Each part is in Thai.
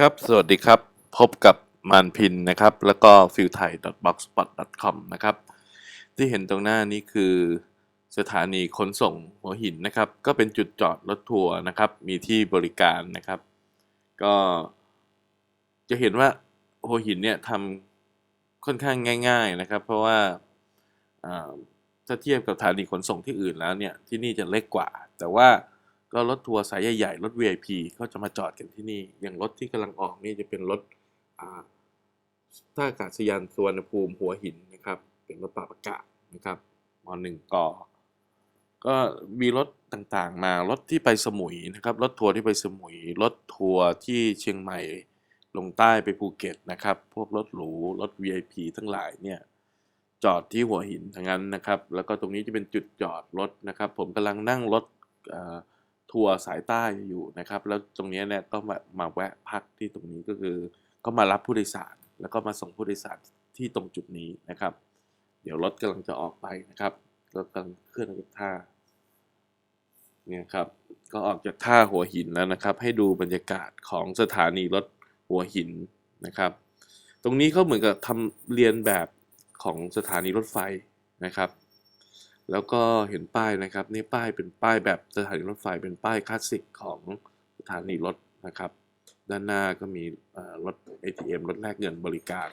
ครับ สวัสดีครับ พบกับมานพินนะครับ แล้วก็ฟิลไทย .blogspot.com นะครับ ที่เห็นตรงหน้านี้คือสถานีขนส่งหัวหินนะครับ ก็เป็นจุดจอดรถทัวร์นะครับ มีที่บริการนะครับ ก็จะเห็นว่าหัวหินเนี่ยทำค่อนข้างง่าย ๆนะครับ เพราะว่าอ่าถ้าเทียบกับสถานีขนส่งที่อื่นแล้วเนี่ย ที่นี่จะเล็กกว่า แต่ว่า ก็รถทัวร์สายใหญ่ๆ รถ VIP ก็จะมาจอดกันที่นี่ อย่างรถที่กำลังออกนี่จะเป็นรถท่าอากาศยานสุวรรณภูมิหัวหินนะครับ เป็นรถปรับอากาศนะครับมหนึ่งกก็มีรถต่างๆมารถที่ไปสมุยนะครับรถทัวร์ที่ไปสมุย รถทัวร์ที่เชียงใหม่ลงใต้ไปภูเก็ตนะครับ พวกรถหรูรถ VIP ทั้งหลายเนี่ยจอดที่หัวหินทั้งนั้นนะครับ แล้วก็ตรงนี้จะเป็นจุดจอดรถนะครับ ผมกำลังนั่งรถ ทัวร์สายใต้อยู่นะครับ แล้วตรงนี้เนี่ยก็มามาแวะพักที่ตรงนี้ก็คือ ก็มารับผู้โดยสาร แล้วก็มาส่งผู้โดยสารที่ตรงจุดนี้นะครับ เดี๋ยวรถกำลังจะออกไปนะครับรถกำลังเคลื่อนออกจากท่าเนี่ยครับก็ออกจากท่าหัวหินแล้วนะครับ ให้ดูบรรยากาศของสถานีรถหัวหินนะครับ ตรงนี้เขาเหมือนกับทำเรียนแบบของสถานีรถไฟนะครับ แล้วก็เห็นป้ายนะครับนี่ป้ายเป็นป้ายแบบสถานีรถไฟเป็นป้ายคลาสสิกของสถานีรถนะครับ ด้านหน้าก็มีเอ่อรถ ATM รถแลกเงินบริการ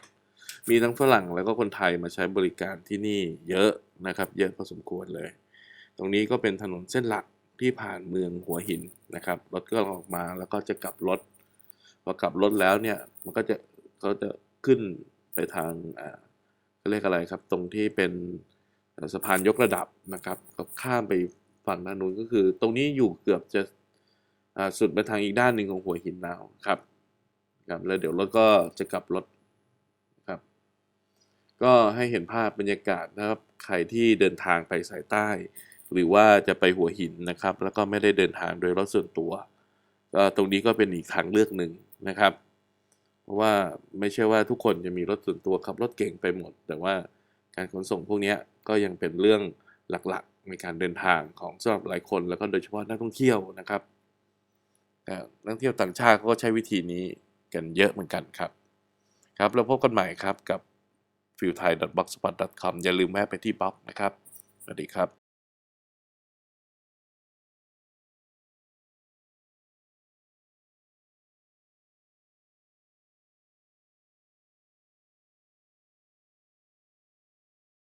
มีทั้งฝรั่งแล้วก็คนไทยมาใช้บริการที่นี่เยอะนะครับ เยอะพอสมควรเลย ตรงนี้ก็เป็นถนนเส้นหลักที่ผ่านเมืองหัวหินนะครับรถก็ออกมาแล้วก็จะกลับรถพอกลับรถแล้วเนี่ยมันก็จะก็จะขึ้นไปทางอ่าเขาเรียกอะไรครับ ตรงที่เป็น สะพานยกระดับนะครับก็ข้ามไปฝั่งด้านนู้นก็คือ ตรงนี้อยู่เกือบจะสุดไปทางอีกด้านหนึ่งของหัวหินแล้วครับครับแล้วเดี๋ยวรถก็จะกลับรถครับ ก็ให้เห็นภาพบรรยากาศนะครับ ใครที่เดินทางไปสายใต้ หรือว่าจะไปหัวหินนะครับ แล้วก็ไม่ได้เดินทางโดยรถส่วนตัวก็ตรงนี้ก็เป็นอีกทางเลือกหนึ่งนะครับ เพราะว่าไม่ใช่ว่าทุกคนจะมีรถส่วนตัวขับรถเก่งไปหมด แต่ว่า การขนส่งพวกนี้ก็ยังเป็นเรื่องหลักๆในการเดินทางของสำหรับหลายคน แล้วก็โดยเฉพาะนักท่องเที่ยวนะครับนักท่องเที่ยวต่างชาติเขาก็ใช้วิธีนี้กันเยอะเหมือนกันครับครับแล้วพบกันใหม่ครับกับ f i e l t h a i b l o g s p o t c o m อย่าลืมแวะไปที่บล็อกนะครับ สวัสดีครับ